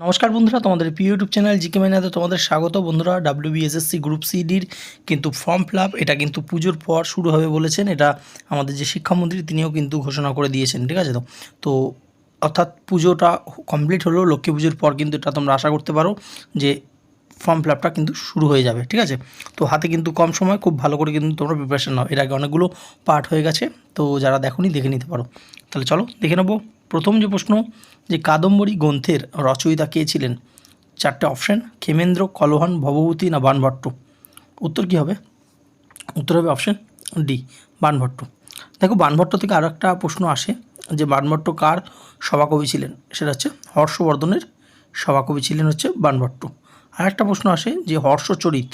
নমস্কার বন্ধুরা, তোমাদের প্রিয় ইউটিউব চ্যানেল জিকে মাইনাতে তোমাদের স্বাগত বন্ধুরা। ডাব্লিউবিএসএসসি গ্রুপ সিডির কিন্তু ফর্ম ফিল এটা কিন্তু পুজোর পর শুরু হবে বলেছেন। এটা আমাদের যে শিক্ষামন্ত্রী, তিনিও কিন্তু ঘোষণা করে দিয়েছেন, ঠিক আছে তো? তো অর্থাৎ পুজোটা কমপ্লিট হলো, লক্ষ্মী পুজোর পর কিন্তু এটা তোমরা আশা করতে পারো যে ফর্ম ফিল কিন্তু শুরু হয়ে যাবে, ঠিক আছে? তো হাতে কিন্তু কম সময়, খুব ভালো করে কিন্তু তোমরা প্রিপারেশান নাও। এর আগে অনেকগুলো পার্ট হয়ে গেছে, তো যারা দেখোনি দেখে নিতে পারো। তাহলে চলো দেখে নেব। প্রথম যে প্রশ্ন, যে কাদম্বরী গ্রন্থের রচয়িতা কে ছিলেন? চারটে অপশান ক্ষেমেন্দ্র, কলহান ভবভূতি না বানভট্ট? উত্তর কী হবে? উত্তর হবে অপশান ডি বানভট্ট। দেখো, বানভট্ট থেকে আরও একটা প্রশ্ন আসে, যে বানভট্ট কার সভাকবি ছিলেন? সেটা হচ্ছে হর্ষবর্ধনের সভাকবি ছিলেন হচ্ছে বানভট্ট। আর একটা প্রশ্ন আসে, যে হর্ষচরিত,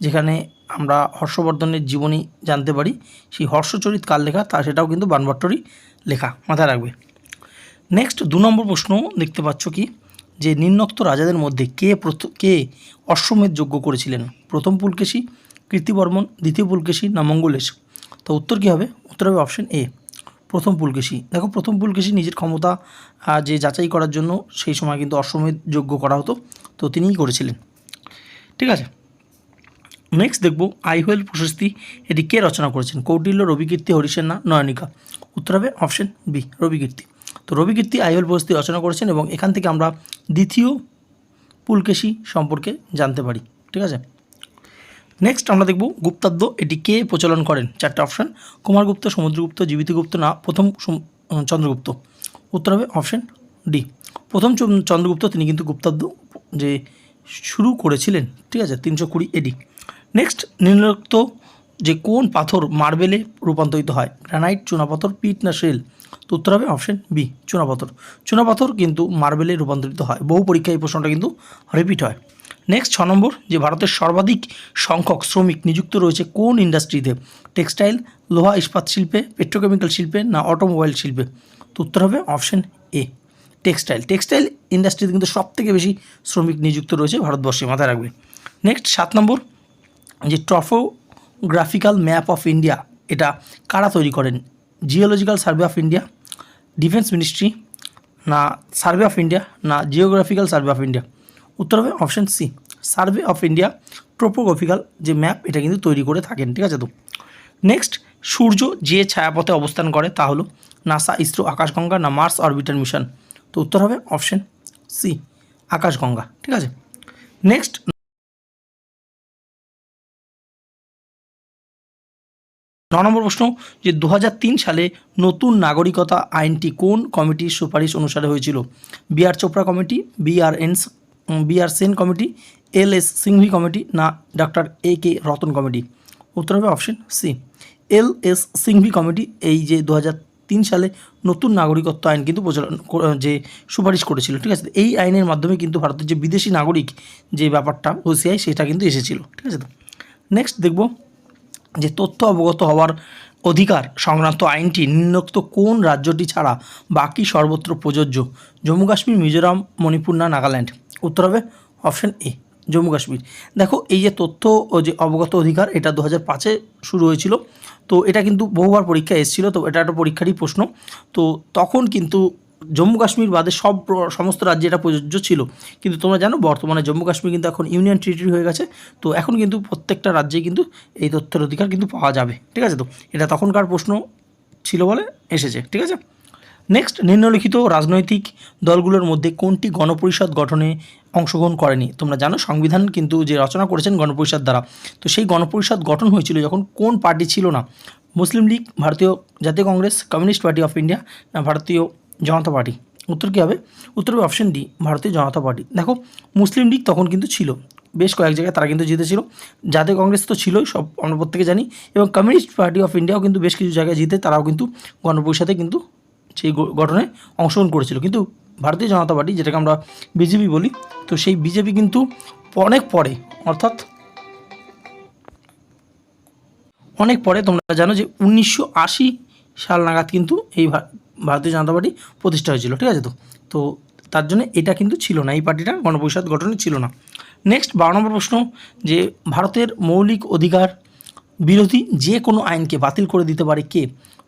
যেখানে আমরা হর্ষবর্ধনের জীবনী জানতে পারি, সেই হর্ষচরিত কার লেখা? তা সেটাও কিন্তু বানভট্টরই লেখা মাথায় রাখবে। নেক্সট দু নম্বর প্রশ্ন দেখতে পাচ্ছ কি? যে নিম্নোক্ত রাজাদের মধ্যে কে কে অশ্বমেধ যজ্ঞ করেছিলেন? প্রথম পুলকেশী কীর্তিবর্মন দ্বিতীয় পুলকেশী না মঙ্গলেশ? তো উত্তর কী হবে? উত্তর হবে অপশন এ প্রথম পুলকেশী। দেখো, প্রথম পুলকেশী নিজের ক্ষমতা যে যাচাই করার জন্য সেই সময় কিন্তু অশ্বমেধ যজ্ঞ করা হতো, তো তিনিই করেছিলেন। ঠিক আছে? নেক্সট দেখব, আইহোয়েল প্রশস্তি, এটি কে রচনা করেছেন? কৌটিল্য রবিকীর্তি, হরিসেন নয়নিকা? উত্তর হবে অপশন বি রবিকীর্তি। তো রবিকীর্তি আইহোয়েল প্রশস্তি রচনা করেছেন এবং এখান থেকে আমরা দ্বিতীয় পুলকেশি সম্পর্কে জানতে পারি, ঠিক আছে? নেক্সট আমরা দেখব গুপ্তাব্দ এটি কে প্রচলন করেন? চারটে অপশান কুমারগুপ্ত, সমুদ্রগুপ্ত, জীবিতগুপ্ত না, প্রথম চন্দ্রগুপ্ত। উত্তর হবে অপশান ডি প্রথম চন্দ্রগুপ্ত, তিনি কিন্তু গুপ্তাব্দ যে শুরু করেছিলেন, ঠিক আছে? তিনশো কুড়ি এডি নেক্সট নিম্নোক্ত যে কোন পাথর মার্বেলে রূপান্তরিত হয়? গ্রানাইট, চুনাপাথর, পিট না শেল? তো উত্তর হবে অপশন বি, চুনাপাথর। চুনাপাথর কিন্তু মার্বেলে রূপান্তরিত হয়। বহু পরীক্ষায় এই প্রশ্নটা কিন্তু রিপিট হয়। নেক্সট ছ নম্বর, যে ভারতের সর্বাধিক সংখ্যক শ্রমিক নিযুক্ত রয়েছে কোন ইন্ডাস্ট্রিতে টেক্সটাইল, লোহা ইস্পাত শিল্পে পেট্রোকেমিক্যাল শিল্পে না অটোমোবাইল শিল্পে? তো উত্তর হবে অপশন এ, টেক্সটাইল। টেক্সটাইল ইন্ডাস্ট্রিতে কিন্তু সব থেকে বেশি শ্রমিক নিযুক্ত রয়েছে ভারতবর্ষে, মাথায় রাখবে। নেক্সট সাত নম্বর, যে ট্রফোগ্রাফিক্যাল ম্যাপ অফ ইন্ডিয়া এটা কারা তৈরি করেন? Geological survey of India defence ministry না সার্ভে অফ ইন্ডিয়া না জিওগ্রাফিক্যাল সার্ভে অফ ইন্ডিয়া উত্তর হবে option C survey of India topographical যে ম্যাপ এটা কিন্তু তৈরি করে থাকেন, ঠিক আছে তো? নেক্সট সূর্য যে ছায়াপথে অবস্থান করে তা হলো নাসা ইসরো আকাশগঙ্গা, না মার্স অরবিটার মিশন তো উত্তর হবে অপশন সি আকাশগঙ্গা, ঠিক আছে? নেক্সট ন নম্বর প্রশ্ন যে দু হাজার তিন সালে নতুন নাগরিকতা আইনটি কোন কমিটির সুপারিশ অনুসারে হয়েছিল? BR Chopra committee বিআরএনস BR Sen committee, L S Singhvi committee না doctor A K Ratan committee? উত্তর হবে option C. L S Singhvi committee, এই যে দু তিন সালে নতুন নাগরিকত্ব আইন কিন্তু প্রচলন যে সুপারিশ করেছিল, ঠিক আছে? এই আইনের মাধ্যমে কিন্তু ভারতের যে বিদেশি নাগরিক যে ব্যাপারটা, ওসিআই, সেটা কিন্তু এসেছিল, ঠিক আছে? তো নেক্সট দেখব যে তথ্য অবগত হওয়ার অধিকার সংক্রান্ত আইনটি নিম্নোক্ত কোন রাজ্যটি ছাড়া বাকি সর্বত্র প্রযোজ্য? জম্মু কাশ্মীর, মিজোরাম, মণিপুর না নাগাল্যান্ড? উত্তর হবে অপশন এ, জম্মু কাশ্মীর। দেখো, এই যে তথ্য ও যে অবগত অধিকার, এটা দু হাজার পাঁচে শুরু হয়েছিল। তো এটা কিন্তু বহুবার পরীক্ষা এসেছিল, তো এটা একটা পরীক্ষারই প্রশ্ন। তো তখন কিন্তু জম্মু কাশ্মীর বাদে সব সমস্ত রাজ্যে এটা প্রযোজ্য ছিল। কিন্তু তোমরা জানো, বর্তমানে জম্মু কাশ্মীর কিন্তু এখন ইউনিয়ন টেরিটরি হয়ে গেছে। তো এখন কিন্তু প্রত্যেকটা রাজ্যে কিন্তু এই তথ্যের অধিকার কিন্তু পাওয়া যাবে। ঠিক আছে তো? এটা তখনকার প্রশ্ন ছিল বলে এসেছে। ঠিক আছে? নেক্সট নিম্নলিখিত রাজনৈতিক দলগুলোর মধ্যে কোনটি গণপরিষদ গঠনে অংশগ্রহণ করেনি? তোমরা জানো, সংবিধান কিন্তু যে রচনা করেছেন গণপরিষদ দ্বারা। তো সেই গণপরিষদ গঠন হয়েছিল যখন কোন পার্টি ছিল না? মুসলিম লীগ, ভারতীয় জাতীয় Congress, Communist Party of India, না ভারতীয় জনতা পার্টি। উত্তর কী হবে? উত্তর হবে অপশন ডি ভারতীয় জনতা পার্টি। দেখো, মুসলিম লীগ তখন কিন্তু ছিল। বেশ কয়েক জায়গায় তারা কিন্তু জিতেছিল। জাতীয় কংগ্রেস তো ছিলই, সব আমরা প্রত্যেকে জানি। এবং কমিউনিস্ট পার্টি অফ ইন্ডিয়াও কিন্তু বেশ কিছু জায়গায় জিতে তারাও কিন্তু গণপরিষদে কিন্তু সেই গঠনে অংশগ্রহণ করেছিল। কিন্তু ভারতীয় জনতা পার্টি, যেটাকে আমরা বিজেপি বলি, তো সেই বিজেপি কিন্তু অনেক পরে, অর্থাৎ অনেক পরে তোমরা জানো যে উনিশশো আশি সাল নাগাদ কিন্তু এই ভারতীয় জনতা পার্টি প্রতিষ্ঠা হয়েছিল, ঠিক আছে তো? তো তার জন্য এটা কিন্তু ছিল না, এই পার্টিটা গণপরিষদ গঠনে ছিল না। নেক্সট বারো নম্বর প্রশ্ন, যে ভারতের মৌলিক অধিকার বিরোধী যে কোনো আইনকে বাতিল করে দিতে পারে কে?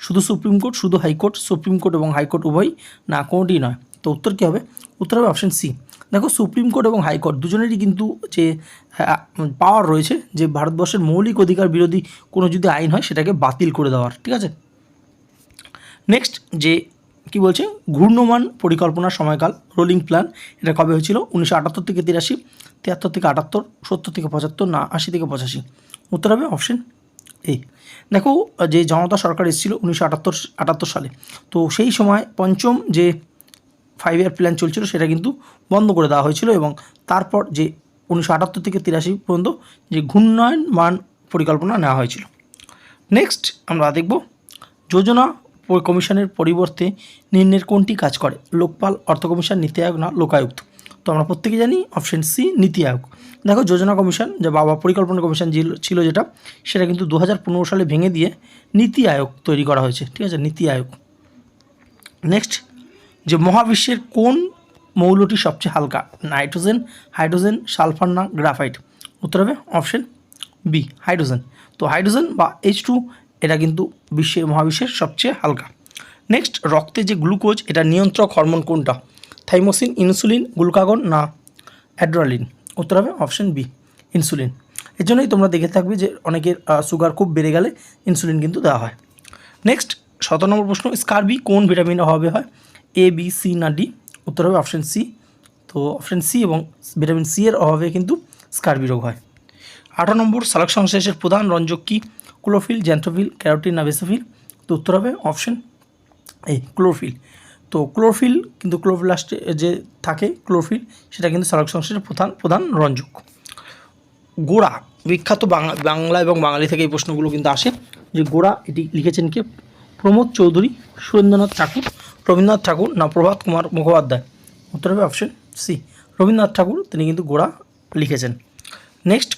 শুধু সুপ্রিম কোর্ট, শুধু হাইকোর্ট, সুপ্রিম কোর্ট এবং হাইকোর্ট উভয়? না কোনোটি নয়। তো উত্তর কী হবে? উত্তর হবে অপশন সি দেখো, সুপ্রিম কোর্ট এবং হাইকোর্ট দুজনেরই কিন্তু যে পাওয়ার রয়েছে, যে ভারতবর্ষের মৌলিক অধিকার বিরোধী কোনো যদি আইন হয়, সেটাকে বাতিল করে দেওয়ার, ঠিক আছে? নেক্সট যে কি বলছে? ঘূর্ণমান পরিকল্পনার সময়কাল রোলিং প্ল্যান এটা কবে হয়েছিল? উনিশশো আটাত্তর থেকে তিরাশি, তিয়াত্তর থেকে আটাত্তর, সত্তর থেকে পঁচাত্তর, না, আশি থেকে পঁচাশি। উত্তর হবে অপশন এ দেখো, যে জনতা সরকার এসেছিল উনিশশো আটাত্তর আটাত্তর সালে, তো সেই সময় পঞ্চম যে ফাইভ ইয়ার প্ল্যান চলছিল, সেটা কিন্তু বন্ধ করে দেওয়া হয়েছিল এবং তারপর যে উনিশশো আটাত্তর থেকে তিরাশি পর্যন্ত যে ঘূর্ণায়ন মান পরিকল্পনা নেওয়া হয়েছিল। নেক্সট আমরা দেখব যোজনা কমিশনের পরিবর্তে নিম্নের কোনটি কাজ করে? লোকপাল, অর্থ কমিশন, নীতি আয়োগ না লোকায়ুক্ত? তো আমরা প্রত্যেকে জানি অপশন সি, নীতি আয়োগ। দেখো, যোজনা কমিশন যে বাবা পরিকল্পনা কমিশন ছিল- যেটা, সেটা কিন্তু দু হাজার পনেরো সালে ভেঙে দিয়ে নীতি আয়োগ তৈরি করা হয়েছে। ঠিক আছে? নীতি আয়োগ। নেক্সট যে মহাবিশ্বের কোন মৌলটি সবচেয়ে হালকা? নাইট্রোজেন, হাইড্রোজেন, সালফার না গ্রাফাইট? উত্তর হবে অপশন বি, হাইড্রোজেন। তো হাইড্রোজেন বা এইচ টু এটা কিন্তু বিশ্বের মহাবিশ্বের সবচেয়ে হালকা। নেক্সট রক্তে যে গ্লুকোজ, এটা নিয়ন্ত্রক হরমোন কোনটা? থাইমোসিন, ইনসুলিন, গ্লুকাগন না অ্যাড্রালিন? উত্তর হবে অপশন বি, ইনসুলিন। এর জন্যই তোমরা দেখে থাকবে যে অনেকের সুগার খুব বেড়ে গেলে ইনসুলিন কিন্তু দেওয়া হয়। নেক্সট সতেরো নম্বর প্রশ্ন, স্কারবি কোন ভিটামিনের অভাবে হয়? এ বি সি না ডি উত্তর হবে অপশন সি তো অপশন সি এবং ভিটামিন সি এর অভাবে কিন্তু স্কারবি রোগ হয়। আঠারো নম্বর সালোক সংশ্লেষের প্রধান রঞ্জক কি? ক্লোরোফিল জ্যান্থোফিল ক্যারোটিন না বেসোফিল? তো উত্তর হবে অপশন এই ক্লোরোফিল। তো ক্লোরোফিল কিন্তু ক্লোরোপ্লাস্টে যে থাকে, ক্লোরোফিল, সেটা কিন্তু সালোক সংশ্লেষের প্রধান প্রধান রঞ্জক। গোড়া, বিখ্যাত বাংলা এবং বাঙালি থেকে এই প্রশ্নগুলো কিন্তু আসে। যে গোড়া, এটি লিখেছেন কে? প্রমোদ চৌধুরী, সুরেন্দ্রনাথ ঠাকুর, রবীন্দ্রনাথ ঠাকুর না প্রভাত কুমার মুখোপাধ্যায়? উত্তর হবে অপশন সি, রবীন্দ্রনাথ ঠাকুর, তিনি কিন্তু গোড়া লিখেছেন। নেক্সট